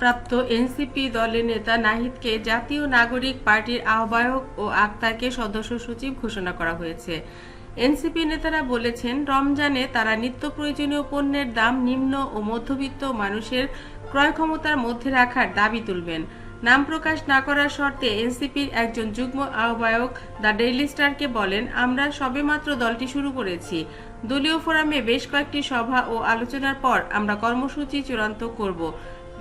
প্রাপ্ত এনসিপি দলের নেতা নাহিদকে জাতীয় নাগরিক পার্টির আহ্বায়ক ও আক্তারকে সদস্য সচিব ঘোষণা করা হয়েছে। এনসিপি নেতারা বলেছেন, রমজানে তারা নিত্য প্রয়োজনীয় পণ্যের দাম নিম্ন ও মধ্যবিত্ত মানুষের ক্রয় ক্ষমতার মধ্যে রাখার দাবি তুলবেন। নাম প্রকাশ না করার শর্তে এনসিপির একজন যুগ্ম আহ্বায়ক দ্য ডেইলি স্টারকে বলেন, আমরা সবেমাত্র দলটি শুরু করেছি। দলীয় ফোরামে বেশ কয়েকটি সভা ও আলোচনার পর আমরা কর্মসূচি চূড়ান্ত করব।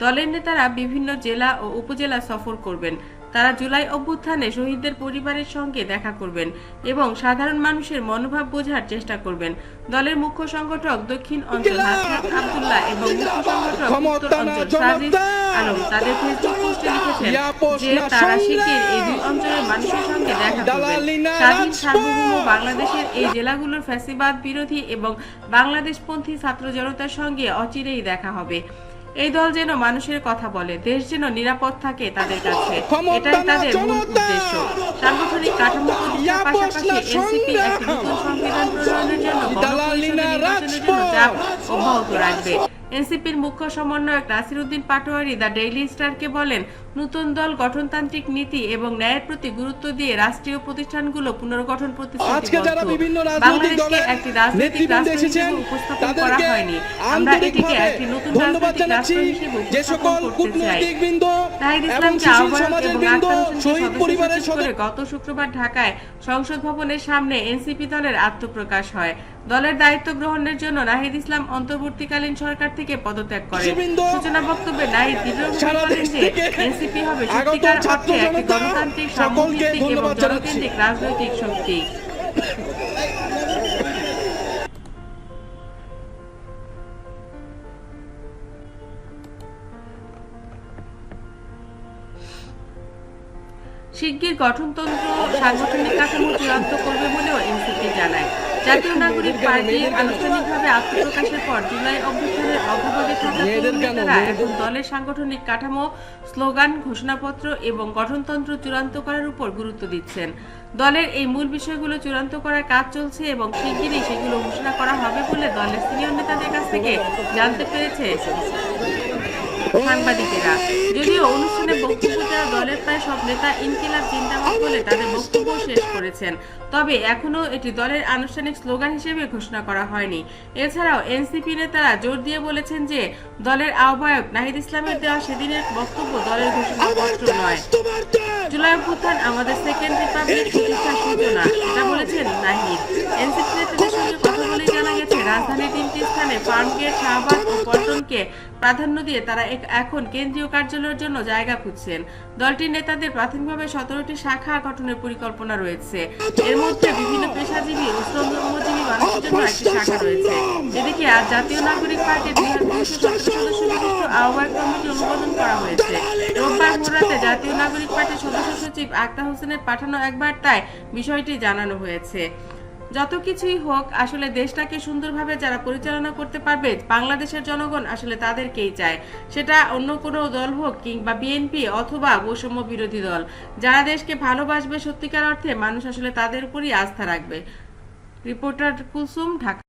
দলের নেতারা বিভিন্ন জেলা ও উপজেলা সফর করবেন। তারা জুলাই অভ্যুত্থানে শহীদদের পরিবারের সঙ্গে দেখা করবেন এবং সাধারণ মানুষের মনোভাব বোঝার চেষ্টা করবেন। দলের মুখ্য সংগঠক দক্ষিণ অঞ্চল হাসনাত আব্দুল্লাহ এবং মুখ্য সংগঠক উত্তর অঞ্চল সাজিদ আলম তাদের ফেসবুক পোস্টে লিখেছেন যে তারা শিগগির এই দুই অঞ্চলের মানুষের সঙ্গে দেখা করবেন। স্বাধীন সার্বভৌম বাংলাদেশের এই জেলাগুলোর ফ্যাসিবাদ বিরোধী এবং বাংলাদেশপন্থী ছাত্র জনতার সঙ্গে অচিরেই দেখা হবে। এই দল যেন মানুষের কথা বলে দেশ যেন নিরাপদ থাকে তাদের কাছে। এটাই তাদের মূল উদ্দেশ্য। সাংগঠনিক কাঠামো প্রতিষ্ঠার পাশাপাশি এনসিপি একটি নতুন সংবিধান প্রণয়নের জন্য গণপরিষদের নির্বাচনের জন্য চাপ অব্যাহত রাখবে। এনসিপির মুখ্য সমন্বয়ক নাসিরুদ্দিন পাটোয়ারি দ্য ডেইলি স্টারকে বলেন নতুন দল গঠনতান্ত্রিক নীতি এবং ন্যায়ের প্রতি গুরুত্ব দিয়ে রাষ্ট্রীয় প্রতিষ্ঠানগুলো পুনর্গঠন বাংলাদেশকে একটি রাজনৈতিক রাষ্ট্র হিসেবে উপস্থাপন করা হয়নি। আমরা এটিকে একটি নতুন রাজনৈতিক রাষ্ট্র হিসেবে উপস্থাপন করতে চাই। কূটনৈতিক বৃন্দ নাহিদ এবং ইসলামকে আহ্বায়ক এবং বৃন্দ আক্তার হোসেনকে শহীদ সদস্য পরিবারের সচিব করে সদস্য গত শুক্রবার ঢাকায় সংসদ ভবনের সামনে এনসিপি দলের আত্মপ্রকাশ হয়। দলের দায়িত্ব গ্রহণের জন্য নাহিদ ইসলাম অন্তর্বর্তীকালীন সরকার থেকে পদত্যাগ করেন। সুবৃন্দ, সূচনা বক্তব্যে নাহিদ দৃঢ়ভাবে বলেন যে এনসিপি হবে সত্যিকার অর্থে একটি গণতান্ত্রিক সামগ্রিক এবং জনকেন্দ্রিক রাজনৈতিক শক্তি। শিগগির গঠনতন্ত্র সাংগঠনিক কাঠামো চূড়ান্ত করবে বলেও এনসিপি জানায়। জাতীয় নাগরিক পার্টি আনুষ্ঠানিকভাবে আত্মপ্রকাশের পর জুলাই অভ্যুত্থানের অগ্রগতি থাকা নেতারা এখন দলের সাংগঠনিক কাঠামো স্লোগান ঘোষণাপত্র এবং গঠনতন্ত্র চূড়ান্ত করার উপর গুরুত্ব দিচ্ছেন। দলের এই মূল বিষয়গুলো চূড়ান্ত করার কাজ চলছে এবং শিগগিরই সেগুলো ঘোষণা করা হবে বলে দলের সিনিয়র নেতাদের কাছ থেকে জানতে পেরেছে। সাংবাদিকেরা। যদিও অনুষ্ঠানে বক্তব্য দেওয়া দলের প্রায় সব নেতা ইনকিলাব জিন্দাবাদ বলে তাদের বক্তব্য শেষ করেছেন। তবে এখনও এটি দলের আনুষ্ঠানিক স্লোগান হিসেবে ঘোষণা করা হয়নি। এছাড়াও এনসিপি নেতারা জোর দিয়ে বলেছেন যে, দলের আহ্বায়ক নাহিদ ইসলামের দেওয়া সেদিনের বক্তব্য দলের ঘোষণাপত্র নয়। জুলাই অভ্যুত্থান আমাদের সেকেন্ড রিপাবলিক প্রতিষ্ঠার সূচনা এটা বলেছেন নাহিদ। এনসিপি নেতাদের সঙ্গে কথা বলে জানা গেছে, রাজধানীর তিনটি স্থানে ফার্মগেট শাহবাগ ও পল্টনকে প্রাধান্য দিয়ে তারা এখন কেন্দ্রীয় কার্যালয়ের জন্য জায়গা খুঁজছেন। দলটির নেতাদের প্রাথমিকভাবে সতেরোটি শাখা গঠনের পরিকল্পনা রয়েছে। এর মধ্যে বিভিন্ন পেশাজীবী ও শ্রমজীবী মানুষের জন্য একটি শাখা রয়েছে। এদিকে আজ জাতীয় নাগরিক পার্টির দুই সদস্য আহ্বায়ক কমিটি অনুমোদন করা হয়েছে। রোববার ভোররাতে জাতীয় নাগরিক পার্টির সদস্য সচিব আক্তার হোসেনের পাঠানো এক বার্তায় বিষয়টি জানানো হয়েছে। যত কিছুই হোক, আসলে দেশটাকে সুন্দরভাবে যারা পরিচালনা করতে পারবে, বাংলাদেশের জনগণ আসলে তাদেরকেই চায়। সেটা অন্য কোনো দল হোক কিংবা বিএনপি অথবা বৈষম্য বিরোধী দল। যারা দেশকে ভালোবাসবে সত্যিকার অর্থে, মানুষ আসলে তাদের উপরই আস্থা রাখবে। রিপোর্টার কুলসুম, ঢাকা।